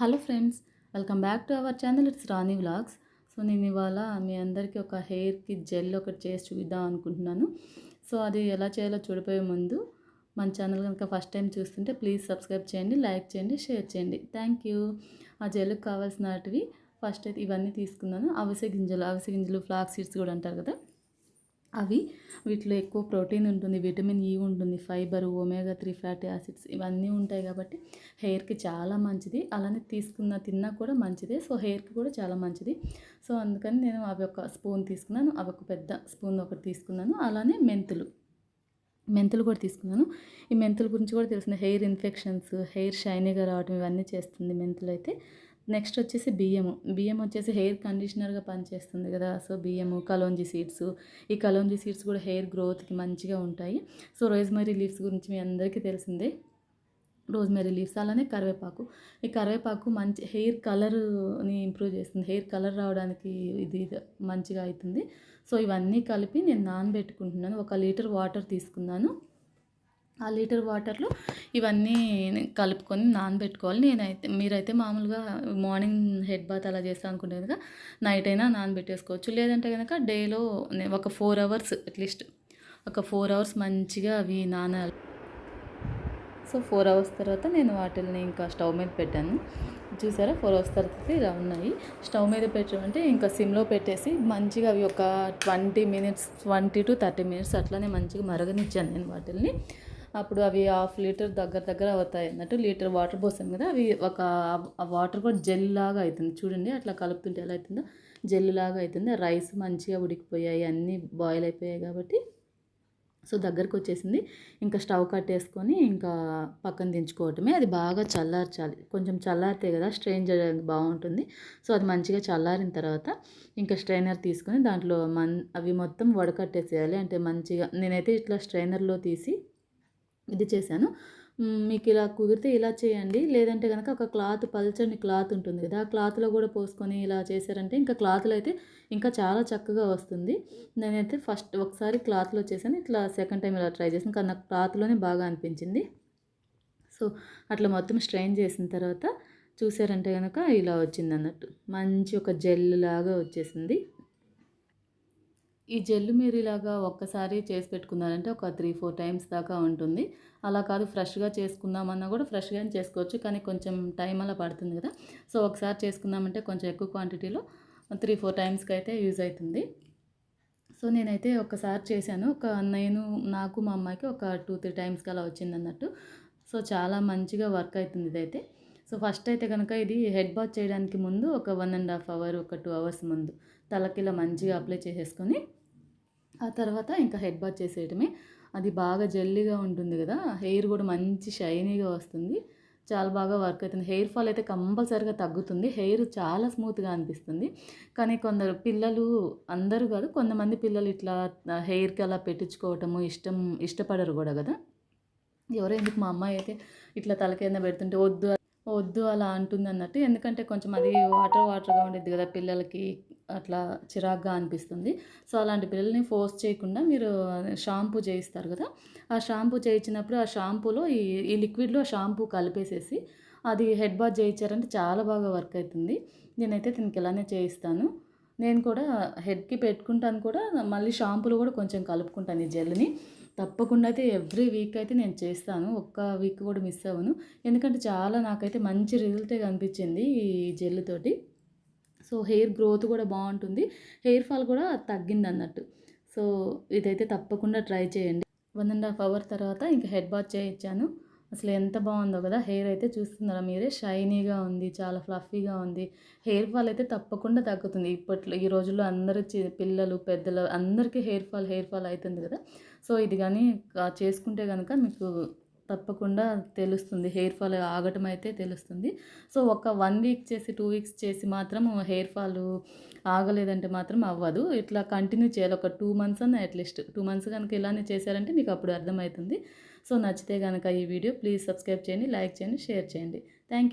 Hello friends welcome back to our channel. It's Rani vlogs. So నేను ఇవాళ మీ అందరికీ ఒక హెయిర్కి జెల్ ఒకటి చేసి చూద్దాం అనుకుంటున్నాను. సో అది ఎలా చేయాలో చూడిపోయే ముందు మన ఛానల్ కనుక ఫస్ట్ టైం చూస్తుంటే ప్లీజ్ సబ్స్క్రైబ్ చేయండి లైక్ చేయండి షేర్ చేయండి. Thank you. ఆ జెల్కి కావాల్సినటివి ఫస్ట్ అయితే ఇవన్నీ తీసుకున్నాను. అవిసె గింజలు అవిసె గింజలు ఫ్లాక్ సీడ్స్ కూడా అంటారు కదా? అవి వీటిలో ఎక్కువ ప్రోటీన్ ఉంటుంది విటమిన్ ఈ ఉంటుంది fibre omega three fatty acids ఇవన్నీ ఉంటాయి కాబట్టి హెయిర్కి చాలా మంచిది. అలానే తీసుకున్న తిన్నా కూడా మంచిదే. సో హెయిర్కి కూడా చాలా మంచిది. సో అందుకని నేను అవి ఒక స్పూన్ తీసుకున్నాను. అవి ఒక పెద్ద స్పూన్ ఒకటి తీసుకున్నాను. అలానే మెంతులు. మెంతులు కూడా తీసుకున్నాను. ఈ మెంతుల గురించి కూడా తెలిసిన హెయిర్ ఇన్ఫెక్షన్స్ హెయిర్ షైనీగా రావడం ఇవన్నీ చేస్తుంది మెంతులు అయితే నెక్స్ట్ వచ్చేసి బియ్యము. బియ్యం వచ్చేసి హెయిర్ కండిషనర్గా పనిచేస్తుంది కదా. సో బియ్యము కలోంజీ సీడ్స్. ఈ కలోంజీ సీడ్స్ కూడా హెయిర్ గ్రోత్కి మంచిగా ఉంటాయి. సో రోజ్మరీ లీవ్స్ గురించి మీ అందరికీ తెలిసిందే. రోజ్మెరీ లీవ్స్ అలానే కరివేపాకు. ఈ కరివేపాకు మంచి హెయిర్ కలర్ని ఇంప్రూవ్ చేస్తుంది. హెయిర్ కలర్ రావడానికి ఇది మంచిగా అవుతుంది. సో ఇవన్నీ కలిపి నేను నానబెట్టుకుంటున్నాను. ఒక లీటర్ వాటర్ తీసుకున్నాను. ఆ లీటర్ వాటర్లో ఇవన్నీ కలుపుకొని నానబెట్టుకోవాలి. నేనైతే మీరైతే మామూలుగా మార్నింగ్ హెడ్ బాత్ అలా చేస్తాను అనుకుంటే కనుక నైట్ అయినా నానబెట్టేసుకోవచ్చు. లేదంటే కనుక డేలో ఒక ఫోర్ అవర్స్ అట్లీస్ట్ ఒక ఫోర్ అవర్స్ మంచిగా అవి నానాలి. సో ఫోర్ అవర్స్ తర్వాత నేను వాటిని ఇంకా స్టవ్ మీద పెట్టాను. చూసారా? ఫోర్ అవర్స్ తర్వాత ఇలా ఉన్నాయి. స్టవ్ మీద పెట్టామంటే ఇంకా సిమ్లో పెట్టేసి మంచిగా అవి ఒక twenty minutes twenty to thirty minutes అట్లానే మంచిగా మరగనిచ్చాను నేను వాటిల్ని. అప్పుడు అవి హాఫ్ లీటర్ దగ్గర దగ్గర అవుతాయి. అన్నట్టు లీటర్ వాటర్ పోసాం కదా అవి ఒక వాటర్ కూడా జెల్ లాగా అవుతుంది చూడండి అట్లా కలుపుతుంటే ఎలా అవుతుందో జెల్ లాగా అవుతుంది రైస్ మంచిగా ఉడికిపోయాయి. అన్నీ బాయిల్ అయిపోయాయి కాబట్టి. సో దగ్గరకు వచ్చేసింది. ఇంకా స్టవ్ కట్టేసుకొని ఇంకా పక్కన దించుకోవటమే. అది బాగా చల్లార్చాలి. కొంచెం చల్లారితే కదా స్ట్రెయిన్ చేయడానికి బాగుంటుంది. సో అది మంచిగా చల్లారిన తర్వాత ఇంకా స్ట్రైనర్ తీసుకొని దాంట్లో మన్ అవి మొత్తం వడకట్టేసేయాలి. అంటే మంచిగా నేనైతే ఇట్లా స్ట్రైనర్లో తీసి ఇది చేశాను. మీకు ఇలా కుదిరితే ఇలా చేయండి. లేదంటే కనుక ఒక క్లాత్ పల్చని క్లాత్ ఉంటుంది కదా ఆ క్లాత్లో కూడా పోసుకొని ఇలా చేశారంటే ఇంకా క్లాత్లో అయితే ఇంకా చాలా చక్కగా వస్తుంది. నేనైతే ఫస్ట్ ఒకసారి క్లాత్లో చేశాను. ఇట్లా సెకండ్ టైం ఇలా ట్రై చేసాను కానీ నాకు క్లాత్లోనే బాగా అనిపించింది. సో అట్లా మొత్తం స్ట్రెయిన్ చేసిన తర్వాత చూసారంటే కనుక ఇలా వచ్చింది అన్నట్టు మంచి ఒక జెల్ లాగా వచ్చేసింది. ఈ జెల్లు మీరు ఇలాగా ఒక్కసారి చేసి పెట్టుకున్నారంటే ఒక త్రీ ఫోర్ టైమ్స్ దాకా ఉంటుంది. అలా కాదు ఫ్రెష్గా చేసుకుందామన్నా కూడా ఫ్రెష్గా చేసుకోవచ్చు. కానీ కొంచెం టైం అలా పడుతుంది కదా. సో ఒకసారి చేసుకుందామంటే కొంచెం ఎక్కువ క్వాంటిటీలో త్రీ ఫోర్ టైమ్స్కి అయితే యూజ్ అవుతుంది. సో నేనైతే ఒకసారి చేశాను. ఒక నేను నాకు మా అమ్మాయికి ఒక టూ త్రీ టైమ్స్కి అలా వచ్చింది అన్నట్టు. సో చాలా మంచిగా వర్క్ అవుతుంది ఇదైతే. సో ఫస్ట్ అయితే కనుక ఇది హెడ్ బాత్ చేయడానికి ముందు ఒక వన్ అండ్ హాఫ్ అవర్ ఒక టూ అవర్స్ ముందు తలకిలా మంచిగా అప్లై చేసేసుకొని ఆ తర్వాత ఇంకా హెడ్ బాత్ చేసేయటమే. అది బాగా జల్లీగా ఉంటుంది కదా హెయిర్ కూడా మంచి షైనీగా వస్తుంది. చాలా బాగా వర్క్ అవుతుంది. హెయిర్ ఫాల్ అయితే కంపల్సరీగా తగ్గుతుంది. హెయిర్ చాలా స్మూత్గా అనిపిస్తుంది. కానీ కొందరు పిల్లలు అందరూ కాదు కొంతమంది పిల్లలు ఇట్లా హెయిర్కి అలా పెట్టించుకోవటము ఇష్టం ఇష్టపడరు కూడా కదా. ఎవరో ఎందుకు మా అమ్మాయి అయితే ఇట్లా తలకేంద పెడుతుంటే వద్దు వద్దు అలా అంటుంది అన్నట్టు ఎందుకంటే కొంచెం అది వాటర్ వాటర్గా ఉండేది కదా పిల్లలకి అట్లా చిరాగ్గా అనిపిస్తుంది. సో అలాంటి పిల్లల్ని ఫోర్స్ చేయకుండా మీరు షాంపూ చేయిస్తారు కదా. ఆ షాంపూ చేయించినప్పుడు ఆ షాంపూలో ఈ ఈ లిక్విడ్లో షాంపూ కలిపేసేసి అది హెడ్ బాత్ చేయించారంటే చాలా బాగా వర్క్ అవుతుంది నేనైతే దీనికి ఇలానే చేయిస్తాను. నేను కూడా హెడ్కి పెట్టుకుంటాను కూడా. మళ్ళీ షాంపూలు కూడా కొంచెం కలుపుకుంటాను ఈ జెల్ని తప్పకుండా అయితే ఎవ్రీ వీక్ అయితే నేను చేస్తాను. ఒక్క వీక్ కూడా మిస్ అవ్వను. ఎందుకంటే చాలా నాకైతే మంచి రిజల్టే కనిపించింది ఈ జెల్ తోటి. సో హెయిర్ గ్రోత్ కూడా బాగుంటుంది. హెయిర్ ఫాల్ కూడా తగ్గింది అన్నట్టు. సో ఇదైతే తప్పకుండా ట్రై చేయండి. వన్ అండ్ హాఫ్ అవర్ తర్వాత ఇంకా హెడ్ బాత్ చేయించాను. అసలు ఎంత బాగుందో కదా హెయిర్ అయితే చూస్తున్నారా మీరే? షైనీగా ఉంది చాలా ఫ్లఫీగా ఉంది. హెయిర్ ఫాల్ అయితే తప్పకుండా తగ్గుతుంది. ఇప్పట్లో ఈ రోజుల్లో అందరూ పిల్లలు పెద్దలు అందరికీ హెయిర్ ఫాల్ హెయిర్ ఫాల్ అవుతుంది కదా. సో ఇది కానీ చేసుకుంటే కనుక మీకు తప్పకుండా తెలుస్తుంది. హెయిర్ ఫాల్ ఆగటం అయితే తెలుస్తుంది. సో ఒక వన్ వీక్ చేసి టూ వీక్స్ చేసి మాత్రం హెయిర్ ఫాల్ ఆగలేదంటే మాత్రం అవ్వదు. ఇట్లా కంటిన్యూ చేయాలి. ఒక టూ మంత్స్ అన్న అట్లీస్ట్. టూ మంత్స్ కనుక ఇలానే చేశారంటే మీకు అప్పుడు అర్థమవుతుంది. సో నచ్చితే కనుక ఈ వీడియో ప్లీజ్ సబ్స్క్రైబ్ చేయండి లైక్ చేయండి షేర్ చేయండి. థ్యాంక్